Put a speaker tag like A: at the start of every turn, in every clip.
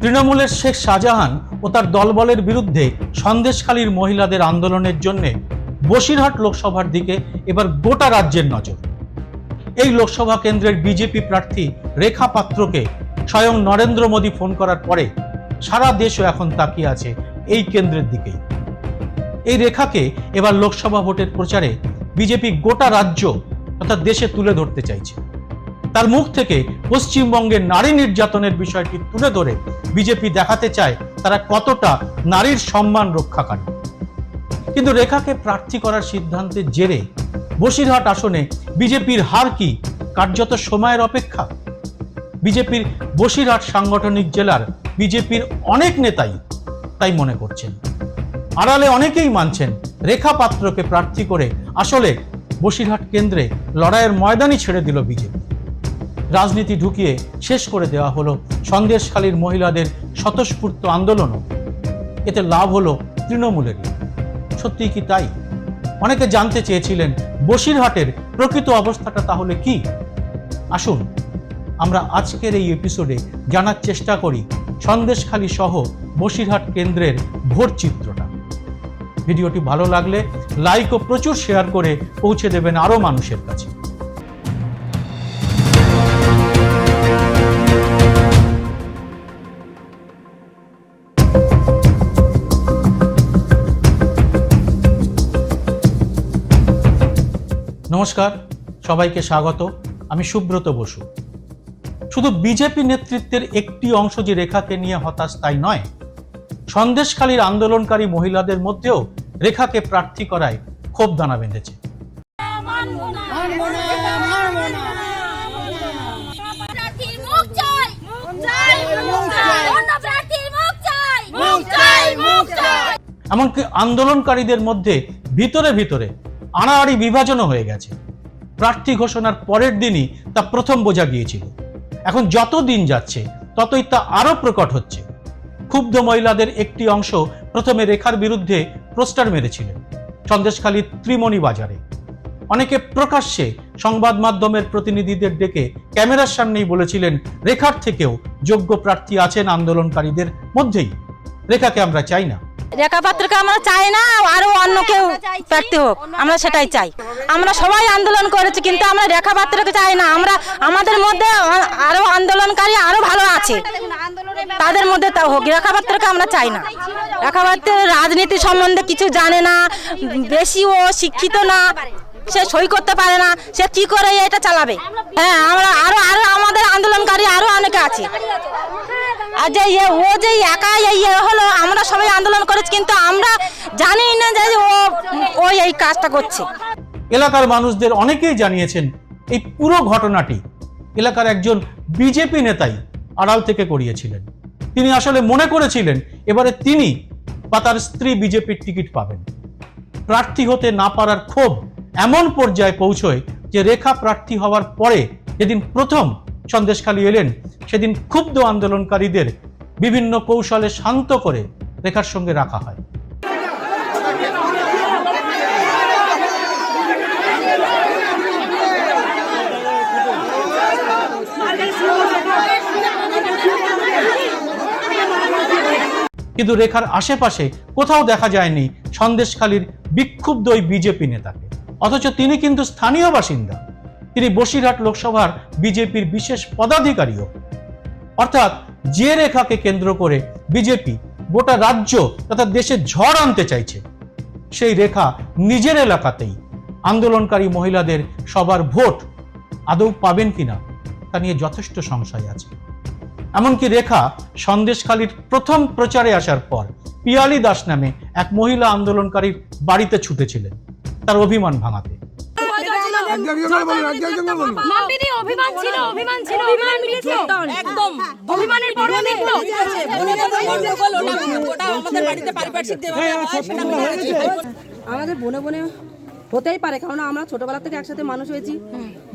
A: তৃণমূলের শেখ শাহজাহান ও তার দলবলের বিরুদ্ধে সন্দেশখালীর মহিলাদের আন্দোলনের জন্য বসিরহাট লোকসভার দিকে এবার গোটা রাজ্যের নজর। এই লোকসভা কেন্দ্রের বিজেপি প্রার্থী রেখা পাত্রকে স্বয়ং নরেন্দ্র মোদী ফোন করার পরে সারা দেশও এখন তাকিয়ে আছে এই কেন্দ্রের দিকেই। এই রেখাকে এবার লোকসভা ভোটের প্রচারে বিজেপি গোটা রাজ্য অর্থাৎ দেশে তুলে ধরতে চাইছে। তার মুখ থেকে পশ্চিমবঙ্গের নারী নির্যাতনের বিষয়টি তুলে ধরে বিজেপি দেখাতে চায় তারা কতটা নারীর সম্মান রক্ষাকারী। কিন্তু রেখাকে প্রার্থী করার সিদ্ধান্তের জেরে বসিরহাট আসনে বিজেপির হার কি? কার্যত সময়ের অপেক্ষা? বিজেপির বসিরহাট সাংগঠনিক জেলার বিজেপির অনেক নেতাই তাই মনে করছেন। আড়ালে অনেকেই মানছেন রেখা পাত্রকে প্রার্থী করে আসলে বসিরহাট কেন্দ্রে লড়াইয়ের ময়দানই ছেড়ে দিল বিজেপি। রাজনীতি ঢুকিয়ে শেষ করে দেওয়া হলো সন্দেশখালীর মহিলাদের স্বতঃস্ফূর্ত আন্দোলনও। এতে লাভ হলো তৃণমূলেরই সত্যি কি তাই? অনেকে জানতে চেয়েছিলেন, বসিরহাটের প্রকৃত অবস্থাটা তাহলে কি? আসুন, আমরা আজকের এই এপিসোডে জানার চেষ্টা করি সন্দেশখালী সহ বসিরহাট কেন্দ্রের ভোট চিত্রটা। ভিডিওটি ভালো লাগলে লাইক ও প্রচুর শেয়ার করে পৌঁছে দেবেন আরও মানুষের কাছে। নমস্কার, সবাইকে স্বাগত। আমি সুব্রত বসু। শুধু বিজেপি নেতৃত্বের একটি অংশ যে রেখাকে নিয়ে হতাশ তাই নয়, সন্দেশখালীর আন্দোলনকারী মহিলাদের মধ্যেও রেখাকে প্রার্থী করায় ক্ষোভ দানা বেঁধেছে। এমনকি আন্দোলনকারীদের মধ্যে ভিতরে ভিতরে আড়াআড়ি বিভাজনও হয়ে গেছে। প্রার্থী ঘোষণার পরের দিনই তা প্রথম বোঝা গিয়েছিল। এখন যত দিন যাচ্ছে, ততই তা আরও প্রকট হচ্ছে। ক্ষুব্ধ মহিলাদের একটি অংশ প্রথমে রেখার বিরুদ্ধে পোস্টার মেরেছিলেন সন্দেশখালীর ত্রিমণি বাজারে। অনেকে প্রকাশ্যে সংবাদ মাধ্যমের প্রতিনিধিদের ডেকে ক্যামেরার সামনেই বলেছিলেন, রেখার থেকেও যোগ্য প্রার্থী আছেন আন্দোলনকারীদের মধ্যেই। রেখাকে আমরা চাই না।
B: রেখা পাত্রকে আমরা চাই না, আরও অন্য কেউ প্রার্থী হোক, আমরা সেটাই চাই। আমরা সবাই আন্দোলন করেছি, কিন্তু আমরা রেখা পাত্রকে চাই না। আমরা, আমাদের মধ্যে আরও আন্দোলনকারী আরও ভালো আছে। তাদের মধ্যে তা হোক, রেখা পাত্রকে আমরা চাই না। রেখা পাত্র রাজনীতি সম্বন্ধে কিছু জানে না বেশি ও শিক্ষিত না, সে সই করতে পারে না, সে কি করে এটা চালাবে? হ্যাঁ আমরা আরও আরও আমাদের আন্দোলনকারী আরও অনেকে আছে। আর যে ইয়ে ও যে একা ইয়ে হলো, আমরা সবাই আন্দোলন করেছি, কিন্তু আমরা জানি না যে ও ও এই কাজটা করছে।
A: এলাকার মানুষদের অনেকেই জানিয়েছেন এই পুরো ঘটনাটি এলাকার একজন বিজেপি নেতাই আড়াল থেকে করিয়েছিলেন। তিনি আসলে মনে করেছিলেন এবারে তিনি বা তার স্ত্রী বিজেপির টিকিট পাবেন। প্রার্থী হতে না পারার ক্ষোভ এমন পর্যায়ে পৌঁছয় যে রেখা প্রার্থী হওয়ার পরে যেদিন প্রথম সন্দেশখালী এলেন। সেদিন ক্ষুব্ধ আন্দোলনকারীদের বিভিন্ন কৌশলে শান্ত করে রেখার সঙ্গে রাখা হয়। কিন্তু রেখার আশেপাশে কোথাও দেখা যায়নি সন্দেশখালীর বিক্ষুব্ধ ওই বিজেপি নেতাকে। অথচ তিনি কিন্তু স্থানীয় বাসিন্দা। তিনি বসিরহাট লোকসভার বিজেপির বিশেষ পদাধিকারীও। অর্থাৎ যে রেখাকে কেন্দ্র করে বিজেপি গোটা রাজ্য তথা দেশে ঝড় আনতে চাইছে, সেই রেখা নিজের এলাকাতেই আন্দোলনকারী মহিলাদের সবার ভোট আদৌ পাবেন কিনা তা নিয়ে যথেষ্ট সংশয় আছে। এমনকি রেখা সন্দেশখালীর প্রথম প্রচারে আসার পর পিয়ালি দাস নামে এক মহিলা আন্দোলনকারীর বাড়িতে ছুটেছিলেন, তার অভিমান ভাঙাতে।
C: মাম্পিদি অভিমান ছিল অভিমান ছিল অভিমান মিটেছে একদম। অভিমানের পরে দেখল।
D: আমাদের বনে বনে হতেই পারে কারণ আমরা ছোটবেলা থেকে একসাথে মানুষ হয়েছি।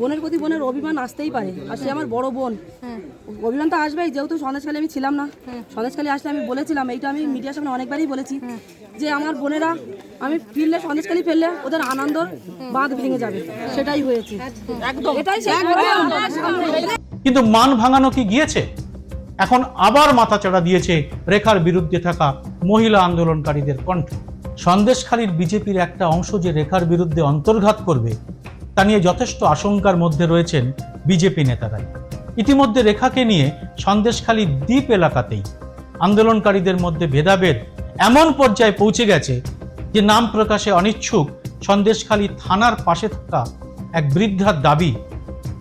D: বোনের প্রতি বোনের অভিমান আসতেই পারে আর সে আমার বড় বোন। অভিমান তো আসবেই যেহেতু সন্দেশকালে আমি ছিলাম না। সন্দেশখালী আসলে আমি বলেছিলাম এইটা আমি মিডিয়ার সামনে অনেকবারই বলেছি যে আমার বোনেরা আমি ফিরলে সন্দেশখালী ফেললে ওদের আনন্দ বাঁধ ভেঙে যাবে। সেটাই হয়েছে। একদম। এটাই
A: কিন্তু মান ভাঙানো কি গিয়েছে? এখন আবার মাথাচাড়া দিয়েছে রেখার বিরুদ্ধে থাকা মহিলা আন্দোলনকারীদের কণ্ঠ। সন্দেশখালীর বিজেপির একটা অংশ যে রেখার বিরুদ্ধে অন্তর্ঘাত করবে, তা নিয়ে যথেষ্ট আশঙ্কার মধ্যে রয়েছেন বিজেপি নেতারাই। ইতিমধ্যে রেখাকে নিয়ে সন্দেশখালীর দ্বীপ এলাকাতেই আন্দোলনকারীদের মধ্যে ভেদাভেদ এমন পর্যায়ে পৌঁছে গেছে যে নাম প্রকাশে অনিচ্ছুক সন্দেশখালী থানার পাশে থাকা এক বৃদ্ধার দাবি,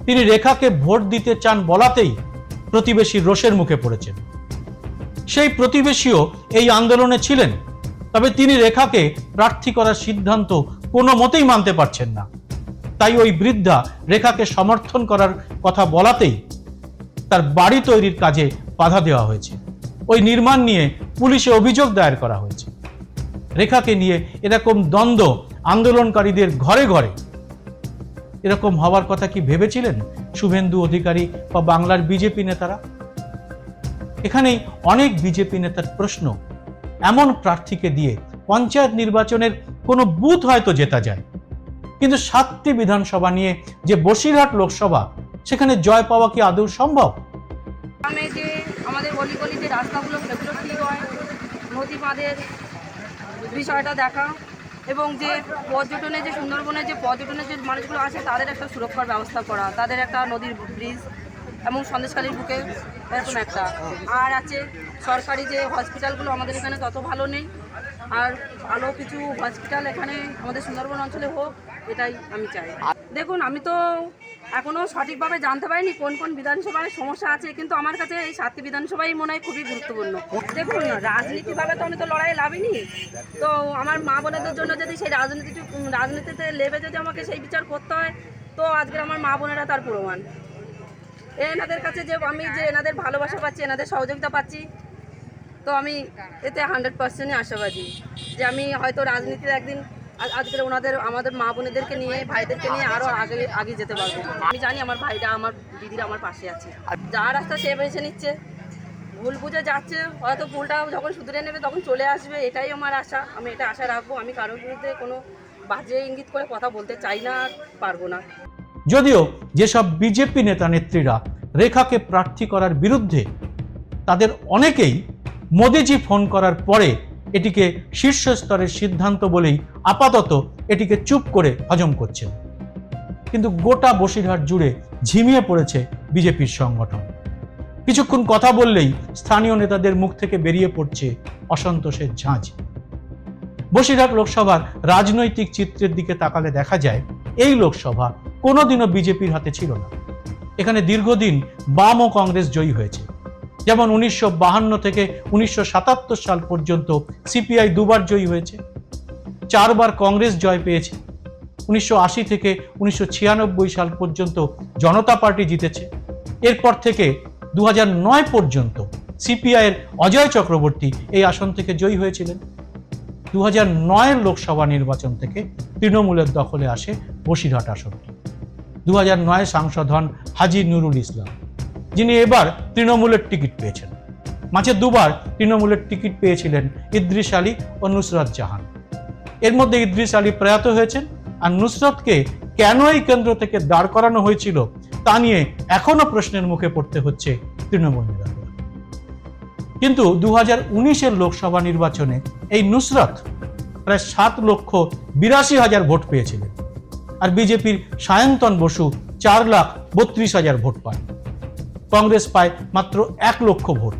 A: তিনি রেখাকে ভোট দিতে চান বলাতেই প্রতিবেশী রোষের মুখে পড়েছেন। সেই প্রতিবেশীও এই আন্দোলনে ছিলেন। তবে তিনি রেখাকে প্রার্থী করার সিদ্ধান্ত কোনো মতেই মানতে পারছেন না। তাই ওই বৃদ্ধা রেখাকে সমর্থন করার কথা বলাতেই তার বাড়ি তৈরির কাজে বাধা দেওয়া হয়েছে। ওই নির্মাণ নিয়ে পুলিশে অভিযোগ দায়ের করা হয়েছে। রেখাকে নিয়ে এরকম দ্বন্দ্ব আন্দোলনকারীদের ঘরে ঘরে। এরকম হওয়ার কথা কি ভেবেছিলেন শুভেন্দু অধিকারী বা বাংলার বিজেপি নেতারা? এখানেই অনেক বিজেপি নেতার প্রশ্ন এমন প্রার্থীকে দিয়ে পঞ্চায়েত নির্বাচনের কোনো বুথ হয়তো জেতা যায়। কিন্তু সাতটি বিধানসভা নিয়ে যে বসিরহাট লোকসভা, সেখানে জয় পাওয়া কি আদৌ সম্ভব?
D: গ্রামে যে আমাদের গলি গলি যে রাস্তাগুলো, সেগুলো ঠিক হয়? নদী বিষয়টা দেখা এবং যে পর্যটনে যে সুন্দরবনের যে পর্যটনের যে মানুষগুলো আছে, তাদের একটা সুরক্ষার ব্যবস্থা করা, তাদের একটা নদীর ব্রিজ এবং সন্দেশকালীর বুকে এরকম একটা। আর আছে সরকারি যে হসপিটালগুলো আমাদের এখানে তত ভালো নেই। আর ভালো কিছু হসপিটাল এখানে আমাদের সুন্দরবন অঞ্চলে হোক, এটাই আমি চাই। দেখুন, আমি তো এখনও সঠিকভাবে জানতে পারিনি কোন কোন বিধানসভায় সমস্যা আছে, কিন্তু আমার কাছে এই সাতটি বিধানসভাই মনে হয় খুবই গুরুত্বপূর্ণ। দেখুন, রাজনীতিভাবে তো আমি তো লড়াই লাভিনি তো আমার মা বোনেদের জন্য যদি সেই রাজনীতি রাজনীতিতে লেবে যদি আমাকে সেই বিচার করতে হয়, তো আজকের আমার মা বোনেরা তার প্রমাণ। এনাদের কাছে যে আমি যে এনাদের ভালোবাসা পাচ্ছি, এনাদের সহযোগিতা পাচ্ছি, তো আমি এতে হান্ড্রেড পার্সেন্টই আশাবাদী যে আমি হয়তো রাজনীতির একদিন আজ- আজকের ওনাদের, আমাদের মা বোনেদেরকে নিয়ে, ভাইদেরকে নিয়ে আরও আগে আগে যেতে পারব। আমি জানি আমার ভাইরা, আমার দিদিরা আমার পাশে আছে। যা রাস্তা সে বেছে নিচ্ছে। ভুল বুঝে যাচ্ছে, হয়তো ভুলটা যখন শুধরে নেবে তখন চলে আসবে, এটাই আমার আশা। আমি এটা আশা রাখব। আমি কারোর বিরুদ্ধে কোনো বাজে ইঙ্গিত করে কথা বলতে চাই না পারব না।
A: যদিও যেসব বিজেপি নেতা নেত্রীরা রেখাকে প্রার্থী করার বিরুদ্ধে তাদের অনেকেই মোদিজি ফোন করার পরে এটিকে শীর্ষ স্তরের সিদ্ধান্ত বলেই আপাতত এটিকে চুপ করে হজম করছেন। কিন্তু গোটা বসিরহাট জুড়ে ঝিমিয়ে পড়েছে বিজেপির সংগঠন। কিছুক্ষণ কথা বললেই স্থানীয় নেতাদের মুখ থেকে বেরিয়ে পড়ছে অসন্তোষের ঝাঁঝ। বসিরহাট লোকসভার রাজনৈতিক চিত্রের দিকে তাকালে দেখা যায়, এই লোকসভা কোনোদিনও বিজেপির হাতে ছিল না। এখানে দীর্ঘদিন বাম ও কংগ্রেস জয়ী হয়েছে। যেমন উনিশশো থেকে উনিশশো সাতাত্তর সাল পর্যন্ত সিপিআই দুবার জয়ী হয়েছে। চারবার কংগ্রেস জয় পেয়েছে। উনিশশো আশি থেকে উনিশশো ছিয়ানব্বই সাল পর্যন্ত জনতা পার্টি জিতেছে। এরপর থেকে দু পর্যন্ত সিপিআইয়ের অজয় চক্রবর্তী এই আসন থেকে জয়ী হয়েছিলেন। দু হাজার লোকসভা নির্বাচন থেকে তৃণমূলের দখলে আসে বসিরহাট আসনটি। দু নয় সাংসদ হন হাজি নুরুল ইসলাম। যিনি এবার তৃণমূলের টিকিট পেয়েছেন। মাঝে দুবার তৃণমূলের টিকিট পেয়েছিলেন ইদ্রিস আলী ও নুসরাত জাহান। এর মধ্যে ইদ্রিস আলী প্রয়াত হয়েছেন আর নুসরতকে কেন এই কেন্দ্র থেকে দাঁড় করানো হয়েছিল তা নিয়ে এখনও প্রশ্নের মুখে পড়তে হচ্ছে তৃণমূল কিন্তু দু হাজার লোকসভা নির্বাচনে এই নুসরত প্রায় সাত লক্ষ বিরাশি হাজার ভোট পেয়েছিলেন। আর বিজেপির সায়ন্তন বসু চার লাখ বত্রিশ হাজার ভোট পান কংগ্রেস পায় মাত্র এক লক্ষ ভোট।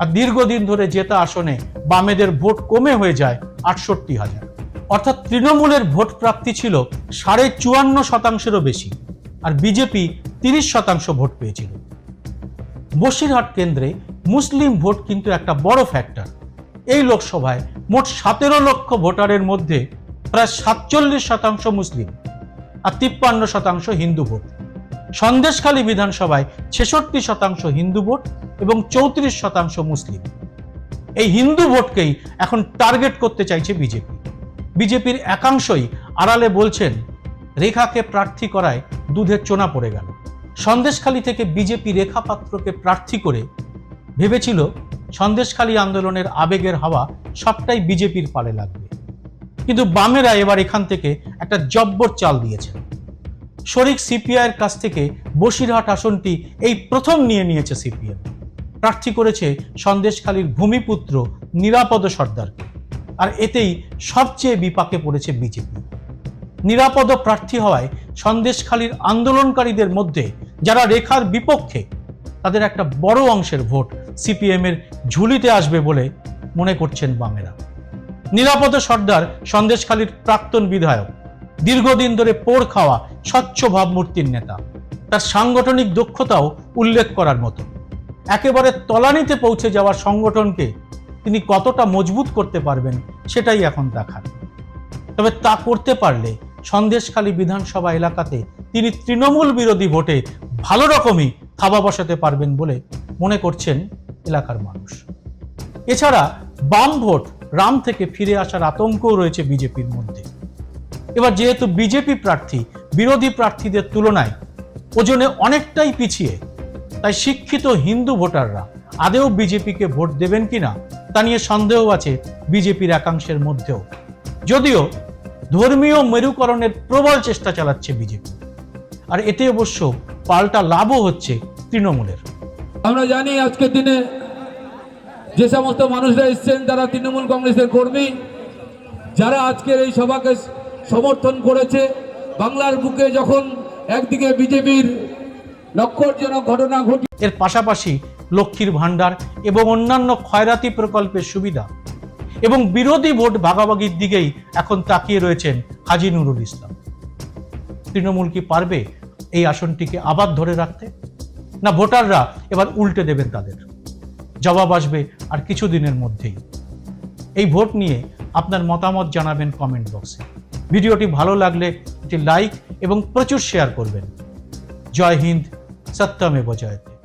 A: আর দীর্ঘদিন ধরে জেতা আসনে বামেদের ভোট কমে হয়ে যায় আটষট্টি হাজার। অর্থাৎ তৃণমূলের ভোট প্রাপ্তি ছিল সাড়ে চুয়ান্ন শতাংশেরও বেশি। আর বিজেপি তিরিশ শতাংশ ভোট পেয়েছিল। বসিরহাট কেন্দ্রে মুসলিম ভোট কিন্তু একটা বড় ফ্যাক্টর। এই লোকসভায় মোট সতেরো লক্ষ ভোটারের মধ্যে প্রায় সাতচল্লিশ শতাংশ মুসলিম। আর তিপ্পান্ন শতাংশ হিন্দু ভোট। সন্দেশখালী বিধানসভায় ছেষট্টি শতাংশ হিন্দু ভোট এবং চৌত্রিশ শতাংশ মুসলিম। এই হিন্দু ভোটকেই এখন টার্গেট করতে চাইছে বিজেপি। বিজেপির একাংশই আড়ালে বলছেন, রেখাকে প্রার্থী করায় দুধের চোনা পড়ে গেল। সন্দেশখালী থেকে বিজেপি রেখা পাত্রকে প্রার্থী করে ভেবেছিল, সন্দেশখালী আন্দোলনের আবেগের হাওয়া সবটাই বিজেপির পালে লাগবে। কিন্তু বামেরা এবার এখান থেকে একটা জব্বর চাল দিয়েছে। শরিক সিপিআইয়ের কাছ থেকে বসিরহাট আসনটি এই প্রথম নিয়ে নিয়েছে সিপিএম। প্রার্থী করেছে সন্দেশখালীর ভূমিপুত্র নিরাপদ সর্দারকে। আর এতেই সবচেয়ে বিপাকে পড়েছে বিজেপি। নিরাপদ প্রার্থী হওয়ায় সন্দেশখালীর আন্দোলনকারীদের মধ্যে যারা রেখার বিপক্ষে, তাদের একটা বড় অংশের ভোট সিপিএমের ঝুলিতে আসবে বলে মনে করছেন বামেরা। নিরাপদ সর্দার সন্দেশখালীর প্রাক্তন বিধায়ক, দীর্ঘদিন ধরে পোড় খাওয়া স্বচ্ছ ভাবমূর্তির নেতা। তার সাংগঠনিক দক্ষতাও উল্লেখ করার মতো। একেবারে তলানিতে পৌঁছে যাওয়ার সংগঠনকে তিনি কতটা মজবুত করতে পারবেন সেটাই এখন দেখার। তবে তা করতে পারলে সন্দেশখালী বিধানসভা এলাকাতে তিনি তৃণমূল বিরোধী ভোটে ভালো রকমই থাবা বসাতে পারবেন বলে মনে করছেন এলাকার মানুষ। এছাড়া বাম ভোট রাম থেকে ফিরে আসার আতঙ্কও রয়েছে বিজেপির মধ্যে। এবার যেহেতু বিজেপি প্রার্থী, বিরোধী প্রার্থীদের তুলনায় ওজনে অনেকটাই পিছিয়ে, তাই শিক্ষিত হিন্দু ভোটাররা আদেও বিজেপিকে ভোট দেবেন কিনা তা নিয়ে সন্দেহ আছে বিজেপির একাংশের মধ্যেও। যদিও ধর্মীয় মেরুকরণের প্রবল চেষ্টা চালাচ্ছে বিজেপি, আর এতে অবশ্য পাল্টা লাভও হচ্ছে তৃণমূলের।
E: আমরা জানি আজকের দিনে যে সমস্ত মানুষরা এসছেন তারা তৃণমূল কংগ্রেসের কর্মী, যারা আজকের এই সভাকে সমর্থন করেছে, বাংলার বুকে যখন একদিকে বিজেপির লক্ষরজনক ঘটনা ঘটি
A: এর পাশাপাশি লক্ষ্মীর ভাণ্ডার এবং অন্যান্য খয়রাতি প্রকল্পের সুবিধা এবং বিরোধী ভোট ভাগাভাগির দিকেই এখন তাকিয়ে রয়েছেন হাজি নুরুল ইসলাম। তৃণমূল কি পারবে এই আসনটিকে আবার ধরে রাখতে? না ভোটাররা এবার উল্টে দেবেন তাদের? জবাব আসবে আর কিছুদিনের মধ্যেই। এই ভোট নিয়ে আপনার মতামত জানাবেন কমেন্ট বক্সে ভিডিওটি ভালো লাগলে এটি লাইক এবং প্রচুর শেয়ার করবেন। জয় হিন্দ সত্যমে জয়তে।